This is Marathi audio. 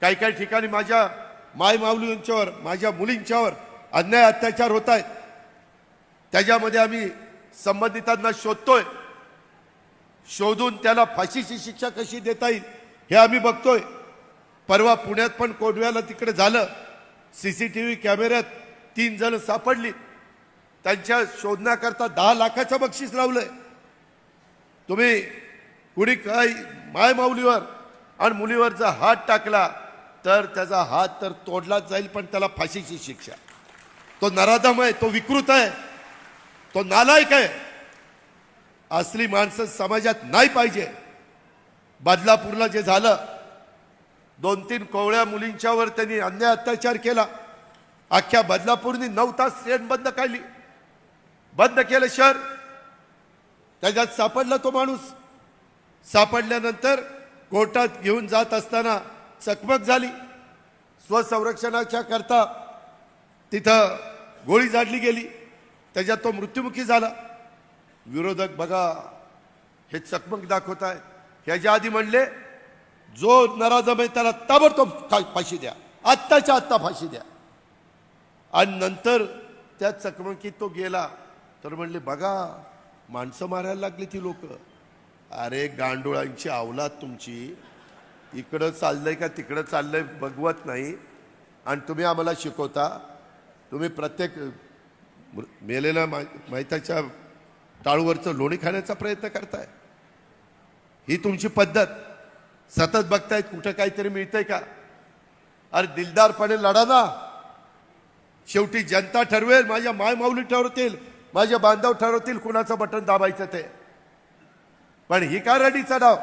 काही काही ठिकाणी माझ्या माय माऊलींच्यावर माझ्या मुलींच्यावर अन्याय अत्याचार होत आहेत. त्याच्यामध्ये आम्ही संबंधितांना शोधतोय. शोधून त्याला फाशीची शिक्षा कशी देता येईल हे आम्ही बघतोय. परवा पुण्यात पण कोडव्याला तिकडे झालं. सीसीटीव्ही कॅमेऱ्यात तीन जण सापडली. त्यांच्या शोधण्याकरता दहा लाखाचं बक्षीस लावलंय. तुम्ही कुणी काय माय माऊलीवर आणि मुलीवर जर हात टाकला तर त्याचा हात तर तोडलाच जाईल पण त्याला फाशीची शिक्षा. तो नराधम आहे तो विकृत आहे तो नालायक आहे. असली माणसं समाजात नाही पाहिजे. बदलापूरला जे झालं दोन तीन कोवळ्या मुलींच्यावर त्यांनी अन्याय अत्याचार केला. अख्ख्या बदलापूरनी नऊ तास ट्रेन बंद काढली. बंद केलं शहर. त्याच्यात सापडला तो माणूस. सापडल्यानंतर कोर्टात घेऊन जात असताना चकमक झाली. स्वसंरक्षणाच्या करता तिथं गोळी झाडली गेली. त्याच्यात तो मृत्युमुखी झाला. विरोधक बघा हे चकमक दाखवत आहे ह्याच्या आधी म्हणले जो नराजम आहे त्याला ताबडतोब फा- फाशी द्या. आत्ताच्या आत्ता फाशी द्या. आणि नंतर त्या चकमकीत तो गेला. तर म्हणले बघा माणसं मारायला लागली ती लोक. अरे गांडोळांची अवलाद तुमची. इकडं चाललंय का तिकडं चाललंय बघवत नाही. आणि तुम्ही आम्हाला शिकवता. तुम्ही प्रत्येक मेलेल्या मा माहिताच्या टाळूवरचं लोणी खाण्याचा प्रयत्न करताय. ही तुमची पद्धत. सतत बघतायत कुठं काहीतरी मिळतंय का? अरे दिलदारपणे लढा ना. शेवटी जनता ठरवेल माझ्या मायमाऊली ठरवतील माझे बांधव ठरवतील कुणाचं बटन दाबायचं ते. पण ही का रडीचा डाव